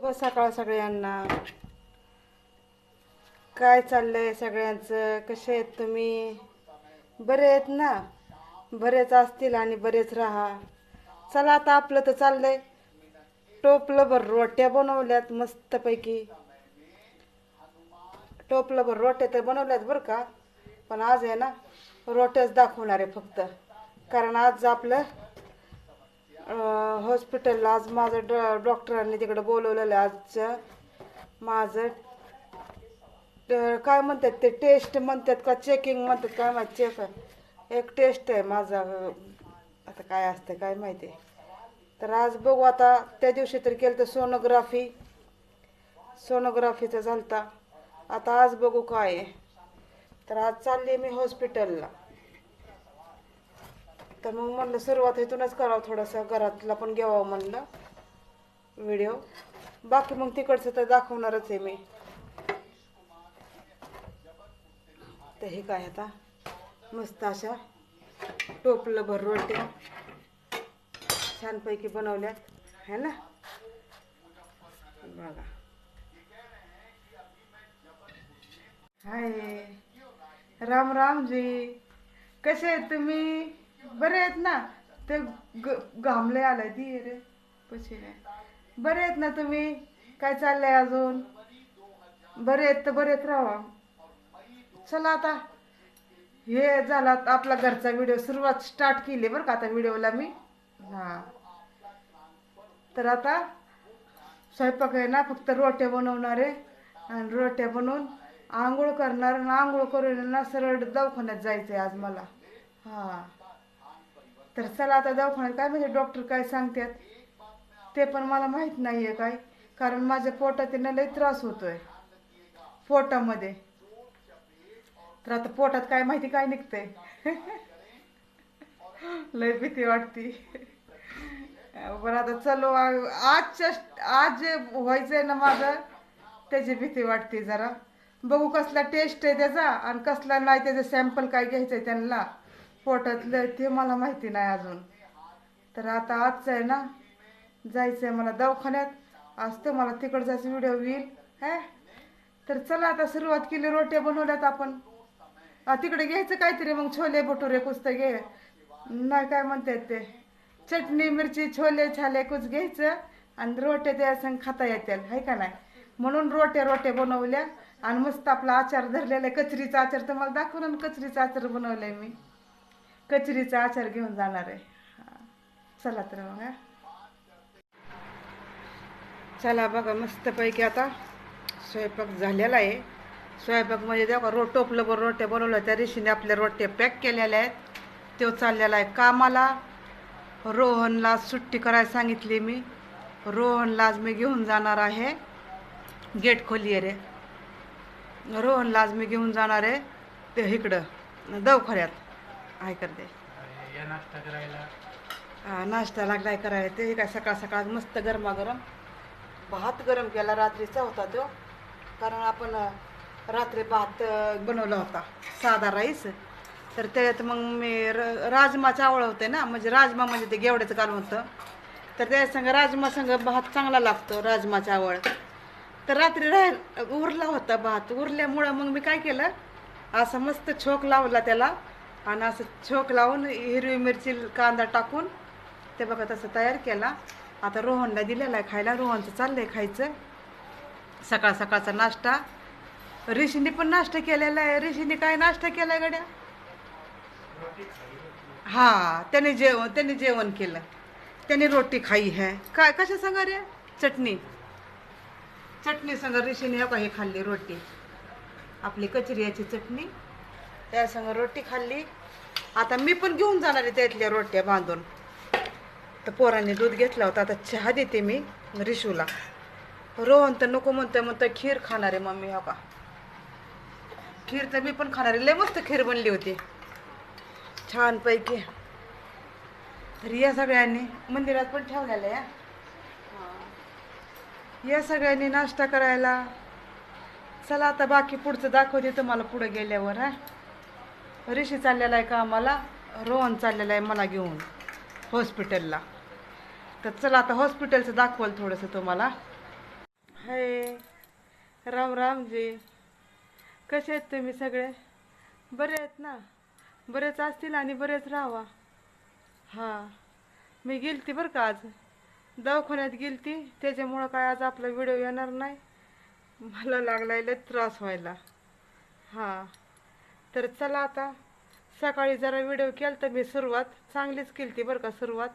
शुभ सकाळ सगळ्यांना. काय चाललंय सगळ्यांचं? कसे आहेत तुम्ही? बरे आहेत ना? बरेच असतील आणि बरेच राहा. चला आता आपलं तर चाललंय. टोपलं भर रोट्या बनवल्यात मस्तपैकी. टोपलं भर रोट्या तर बनवल्यात बरं का? पण आज आहे ना रोट्याच दाखवणार आहे फक्त. कारण आज आपलं हॉस्पिटलला आज माझं डॉ डॉक्टरांनी तिकडं बोलवलेलं आहे आजचं. माझं काय म्हणतात ते टेस्ट म्हणतात का चेकिंग म्हणतात काय माहिती चेक एक टेस्ट आहे माझा. आता काय असतं काय माहिती. आहे तर आज बघू आता त्या दिवशी तर केलं तर सोनोग्राफी सोनोग्राफीचं झालता. आता आज बघू काय आहे. तर आज चालली मी हॉस्पिटलला तर मग म्हणलं सुरुवात इथूनच करावं थोडंसं घरातला पण घ्यावं म्हणलं. व्हिडिओ बाकी मग तिकडचं तर दाखवणारच आहे मी. तर हे काय आता? मस्त अशा टोपलं भर रोट्या छानपैकी बनवल्यात. है ना? बघा. हाय. राम राम जी. कसे आहेत तुम्ही? बरे आहेत ना. ते ग- घामले आलाय ती रे. पशी नाही बरे आहेत ना तुम्ही? काय चाललंय अजून? बरे आहेत तर बरेच राहा चला आता. हे झाला आपला घरचा व्हिडिओ. सुरुवात स्टार्ट केली बरं का आता व्हिडिओला मी. हां. तर आता स्वयंपाक आहे ना फक्त रोट्या बनवणार आहे. आणि रोट्या बनवून आंघोळ करणार आणि आंघोळ करून ना सरळ दवाखान्यात जायचं आहे आज मला. हां. तर चला आता दवाखान्यात काय म्हणजे डॉक्टर काय सांगतात? ते पण मला माहीत नाही आहे काय. कारण माझ्या पोटात ना लई त्रास होतोय. पोटामध्ये. तर आता पोटात काय माहिती काय निघतंय. लय भीती वाटती. बरं आता चलो आजच्या आज जे व्हायचंय ना माझं त्याची भीती वाटते जरा. बघू कसला टेस्ट आहे त्याचा आणि कसला नाही त्याचं सॅम्पल काय घ्यायचंय त्यांना. पोटातलं ते मला माहिती नाही अजून. तर आता आजचं आहे ना जायचं आहे मला दवाखान्यात. आज तर मला तिकडं जायचं व्हिडिओ येईल है? तर चला आता सुरुवात केली रोट्या बनवल्यात आपण. तिकडे घ्यायचं काहीतरी मग छोले भटुरे कुस्तं घे. नाही काय म्हणतात ते? चटणी मिरची छोले छाले कुच घ्यायचं आणि रोट्या त्या संग खाता येतील हाय का नाही? म्हणून रोट्या रोट्या बनवल्या आणि मस्त आपला आचार धरलेला आहे. कचरीचा आचार तर मला दाखवून कचरीचा आचार बनवलाय मी. कचरीचा आचार घेऊन जाणार आहे. चला तर मग चला बघा मस्तपैकी आता स्वयंपाक झालेला आहे. स्वयंपाक म्हणजे देवा रो टोपलं बरोबर रोट्या बनवल्या त्या ऋषीने आपल्या रोट्या पॅक केलेल्या आहेत. तो चाललेला आहे कामाला. रोहनला सुट्टी करायला सांगितली मी. रोहनला आज मी घेऊन जाणार आहे. गेट खोली आहे रे. रोहनला आज मी घेऊन जाणार आहे. ते इकडं दवाखान्यात. आहे करते या नाश्ता करायला. हा, नाश्ता लागलाय करायला. ते काय सकाळ सकाळ मस्त गरमागरम भात गरम केला रात्रीचा होता तो. कारण आपण रात्री भात बनवला होता साधा राईस. तर त्याच्यात मग मी र राजमा चावळ होते ना म्हणजे राजमा म्हणजे ते गेवड्याचं कालवण होतं. तर त्या संग राजमा संग भात चांगला लागतो राजमा चावळ तर रात्री राह उरला होता भात. उरल्यामुळं मग मी काय केलं असं मस्त छोक लावला त्याला. आणि असं छोक लावून हिरवी मिरची कांदा टाकून ते बघा तसं तयार केला. आता रोहनला दिलेला आहे खायला. रोहनचं चाललंय खायचं. सकाळ सकाळचा नाश्ता. ऋषीने पण नाश्ता केलेला आहे. ऋषीने काय नाश्ता केलाय गड्या? हा त्याने जेवण त्याने जेवण केलं. त्याने रोटी खाई है. काय कशा सांगा रे? चटणी. चटणी सांगा ऋषीने हे खाल्ली रोटी. आपली कचरियाची चटणी. त्या संग रोटी खाल्ली. आता मी पण घेऊन जाणार आहे त्यातल्या रोट्या बांधून. तर पोरांनी दूध घेतला होता आता चहा देते मी रिशूला. रोहन तर नको म्हणतोय म्हणतोय खीर खाणार आहे मम्मी हो का? खीर तर मी पण खाणार आहे. लय मस्त खीर बनली होती. छानपैकी. तर या सगळ्यांनी मंदिरात पण ठेवलेलं या या सगळ्यांनी नाश्ता करायला. चला आता बाकी पुढचं दाखवते तुम्हाला पुढे गेल्यावर हा? ऋषी चाललेला आहे का आम्हाला? रोहन चाललेला आहे मला घेऊन हॉस्पिटलला तर चला आता हॉस्पिटलचं दाखवाल थोडंसं तुम्हाला. हाय राम राम जी कसे आहेत तुम्ही सगळे? बरे आहेत ना? बरेच असतील आणि बरेच राहावा. हां मी गेलती बरं का आज. दवाखान्यात गेलती त्याच्यामुळं काय आज आपला व्हिडिओ येणार नाही. मला लागलाय लय त्रास व्हायला. हां. तर चला आता. सकाळी जरा व्हिडिओ केला तर मी सुरुवात. चांगलीच केली ती बरं का सुरुवात.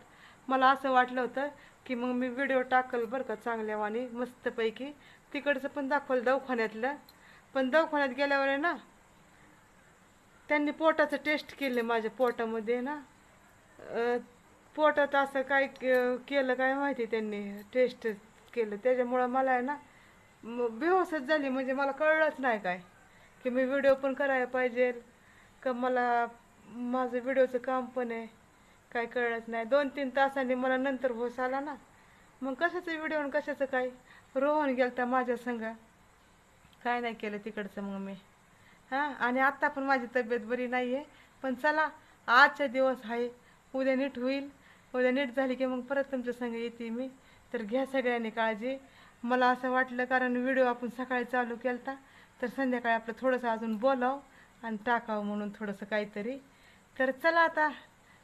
मला असं वाटलं होतं की मग मी व्हिडिओ टाकल बरं का चांगल्यावानी मस्तपैकी. तिकडचं पण दाखवलं दवाखान्यातलं. पण दवाखान्यात गेल्यावर आहे ना त्यांनी पोटाचं टेस्ट केलं माझ्या पोटामध्ये ना. पोटात असं काय केलं काय माहिती त्यांनी टेस्ट केलं. त्याच्यामुळं मला आहे ना बेहोसच झाली. म्हणजे मला कळलंच नाही काय. की मी व्हिडिओ पण करायला पाहिजे. का मला माझं व्हिडिओचं काम पण आहे. काय कळलंच नाही. दोन तीन तासांनी मला नंतर होस आला ना. मग कशाचं व्हिडिओ आणि कशाचं काय? रोहन गेलता माझ्या संग. काय नाही केलं तिकडचं मग मी. हां? आणि आत्ता पण माझी तब्येत बरी नाही आहे पण चला आजचा दिवस आहे. उद्या नीट होईल. उद्या नीट झाली की मग परत तुमच्या संग येते मी. तर घ्या सगळ्यांनी काळजी. मला असं वाटलं कारण व्हिडिओ आपण सकाळी चालू केलता. तर संध्याकाळी आपलं थोडंसं अजून बोलावं आणि टाकावं म्हणून थोडंसं काहीतरी. तर चला आता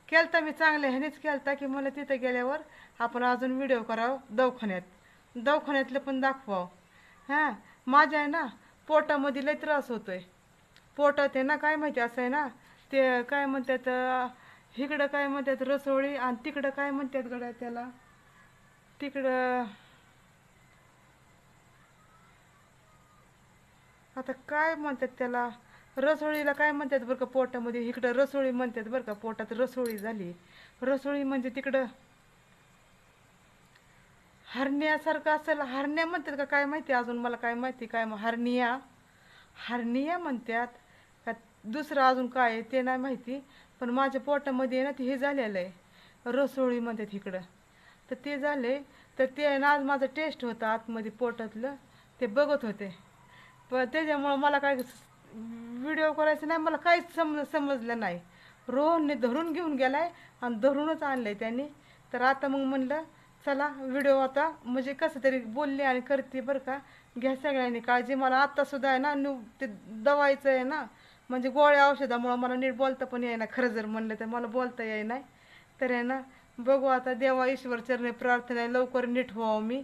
केलता मी चांगल्या ह्यानेच केलता की मला तिथं गेल्यावर आपण अजून व्हिडिओ करावं दवाखान्यात. दवाखान्यातलं पण दाखवावं. हां माझ्या आहे ना पोटामध्ये लय त्रास होतोय. पोटात आहे ना काय माहिती असं आहे ना ते काय म्हणतात इकडं काय म्हणतात रसोळी आणि तिकडं काय म्हणतात गड्या त्याला? तिकडं आता काय म्हणतात त्याला? रसोळीला काय म्हणतात बरं का पोटामध्ये? इकडं रसोळी म्हणतात बरं का पोटात रसोळी झाली. रसोळी म्हणजे तिकडं हरण्यासारखं असेल. हरण्या म्हणतात का? काय माहिती अजून? मला काय माहिती? काय मग हरनिया हरनिया म्हणतात का? दुसरं अजून काय आहे ते नाही माहिती. पण माझ्या पोटामध्ये ना ते हे झालेलं आहे. रसोळी म्हणतात इकडं. तर ते झाले. तर ते आहे ना आज माझं टेस्ट होतं आतमध्ये पोटातलं. ते बघत होते. पण त्याच्यामुळं मला काय व्हिडिओ करायचं नाही मला काहीच समज समजलं नाही. रोहनने धरून घेऊन गेलाय आणि धरूनच आणलंय त्यांनी. तर आता मग म्हणलं चला व्हिडिओ आता म्हणजे कसं तरी बोलले आणि करते बरं का. घ्या सगळ्यांनी काळजी. मला आत्तासुद्धा आहे ना न्यू ते दवायचं आहे ना म्हणजे गोळ्या औषधामुळं मला नीट बोलता पण येईना खरं जर म्हणलं तर मला बोलता येईना. तर आहे ना बघू आता देवा ईश्वर चरणे प्रार्थना लवकर नीट व्हावं मी.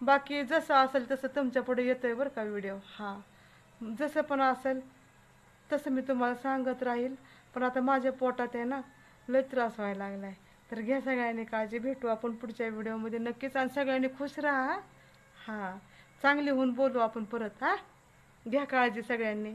बाकी जसं असेल तसं तुमच्यापुढे येतोय बरं का व्हिडिओ हां. जसं पण असेल तसं मी तुम्हाला सांगत राहील. पण आता माझ्या पोटात आहे ना लय त्रास व्हायला लागला आहे तर घ्या सगळ्यांनी काळजी भेटू आपण पुढच्या व्हिडिओमध्ये नक्कीच. आणि सगळ्यांनी खुश राहा. हां. चांगली होऊन बोलू आपण परत हां. घ्या काळजी सगळ्यांनी.